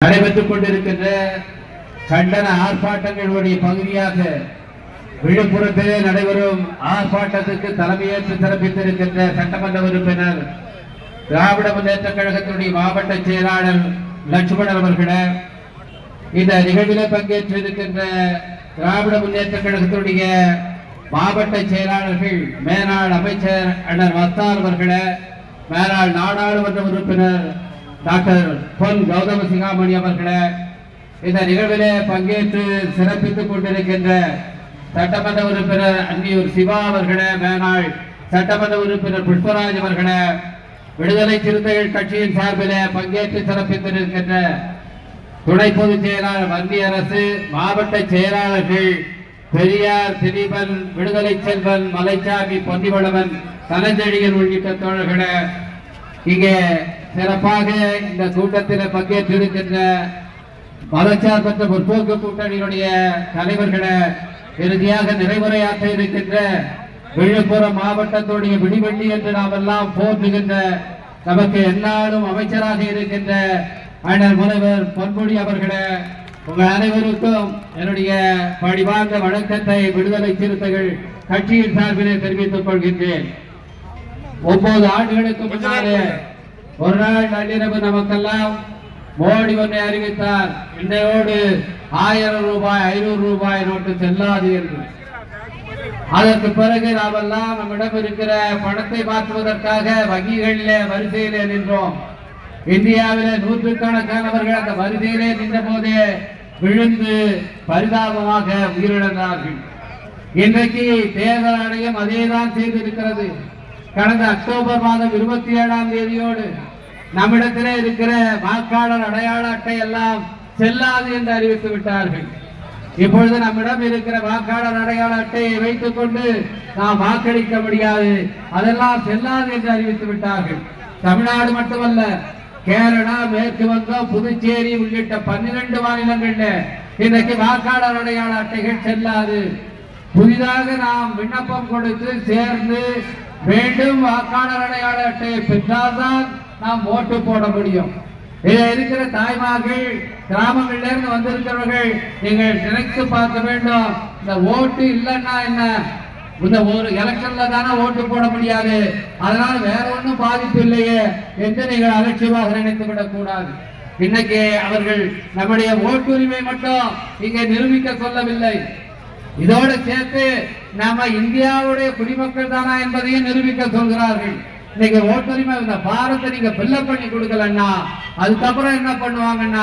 நடைபெற்றுக் கொண்டிருக்கின்ற கண்டன ஆர்ப்பாட்டங்களுடைய பகுதியாக விழுப்புரத்திலே நடைபெறும் ஆர்ப்பாட்டத்துக்கு தலைமையேற்று சிறப்பித்திருக்கின்ற சட்டமன்ற உறுப்பினர் திராவிட முன்னேற்ற கழகத்தினுடைய மாவட்ட செயலாளர் லட்சுமணன் அவர்களே இந்த நிகழ்விலே பங்கேற்றிருக்கின்ற திராவிட முன்னேற்ற கழகத்தினுடைய மாவட்ட செயலாளர்கள் மேலாள் அமைச்சர் அண்ணன் வத்தார் அவர்களே மேலாள் நாடாளுமன்ற உறுப்பினர் டாக்டர் பொன் கௌதம சிங்காமணி அவர்களே இந்த நிகழ்விலே பங்கேற்று சிறப்பித்துக் கொண்டிருக்கின்ற சட்டமன்ற உறுப்பினர் அன்னியூர் சிவா அவர்களே மேலாள் சட்டமன்ற உறுப்பினர் புஷ்பராஜ் அவர்களே விடுதலை சிறுத்தைகள் கட்சியின் சார்பிலே பங்கேற்று சிறப்பித்திருக்கின்ற துணை பொதுச் செயலாளர் மத்திய அரசு மாவட்ட செயலாளர்கள் பெரியார் திலீபன் விடுதலை செல்வன் மலைச்சாமி பொன்னிவளவன் தனஞ்செழியன் உள்ளிட்ட தோழர்களே இங்கே சிறப்பாக இந்த கூட்டத்தில் பங்கேற்றிருக்கின்ற மதச்சார்பற்ற முற்போக்கு கூட்டணியினுடைய தலைவர்களை இறுதியாக நிறைவுரையாற்ற இருக்கின்ற விழுப்புரம் மாவட்டத்துடைய விடிவெள்ளி என்று நாம் எல்லாம் போற்றுகின்ற நமக்கு எல்லாரும் அமைச்சராக இருக்கின்ற அண்ணல் முனைவர் பொன்முடி அவர்களை உங்கள் அனைவருக்கும் என்னுடைய பணிவார்ந்த வணக்கத்தை விடுதலை சிறுத்தைகள் கட்சியின் சார்பிலே தெரிவித்துக் கொள்கின்றேன். ஒன்பது ஆண்டுகளுக்கு முன்னாலே ஒரு நாள் நள்ளிரவு நமக்கெல்லாம். மோடி ஒன்றை அறிவித்தார். இன்றையோடு ஆயிரம் ரூபாய் ஐநூறு ரூபாய் நோட்டு செல்லாது என்று. அதற்கு பிறகு நாமெல்லாம் நம்மிடம் இருக்கிற பணத்தை மாற்றுவதற்காக வங்கிகளிலே வரிசையிலே நின்றோம். இந்தியாவிலே நூற்றுக்கணக்கானவர்கள் அந்த வரிசையிலே நின்ற போதே விழுந்து பரிதாபமாக உயிரிழந்தார்கள். இன்றைக்கு தேர்தல் ஆணையம் அதேதான் செய்திருக்கிறது. கடந்த அக்டோபர் மாதம் இருபத்தி ஏழாம் தேதியோடு நம்மிடத்திலே இருக்கிற வாக்காளர் அடையாள அட்டை எல்லாம் செல்லாது என்று அறிவித்து விட்டார்கள். இப்பொழுது நம்மிடம் இருக்கிற வாக்காளர் அடையாள அட்டையை வைத்துக் கொண்டு நாம் வாக்களிக்க முடியாது. அதெல்லாம் செல்லாது என்று அறிவித்து விட்டார்கள். தமிழ்நாடு மட்டுமல்ல கேரளா மேற்கு வங்கம் புதுச்சேரி உள்ளிட்ட பன்னிரண்டு மாநிலங்கள்ல இன்றைக்கு வாக்காளர் அடையாள அட்டைகள் செல்லாது. புதிதாக நாம் விண்ணப்பம் கொடுத்து சேர்ந்து மீண்டும் வாக்காளர் அடையாள அட்டையை பெற்றால்தான் நாம் ஓட்டு போட முடியும். இதில் இருக்கிற தாய்மார்கள் கிராமங்களிலிருந்து வந்திருக்கிறவர்கள் நீங்கள் நினைத்து பார்க்க வேண்டும் இந்த ஓட்டு இல்லைன்னா என்ன? இந்த ஒரு எலெக்ஷன்ல தானே ஓட்டு போட முடியாது. அதனால வேற ஒன்றும் பாதிப்பு இல்லையே என்று நீங்கள் அலட்சியமாக நினைத்து விடக்கூடாது இன்னைக்கு அவர்கள் நம்முடைய ஓட்டுரிமை மட்டும் இங்கே நிரூபிக்க சொல்லவில்லை. இதோடு சேர்த்து நாம இந்தியாவுடைய குடிமக்கள் தானா என்பதையும் நிரூபிக்க சொல்கிறார்கள். இன்னைக்கு ஓட்டுரிமை இந்த பாரத்தை நீங்க பில்லப் பண்ணி கொடுக்கலன்னா அதுக்கப்புறம் என்ன பண்ணுவாங்கன்னா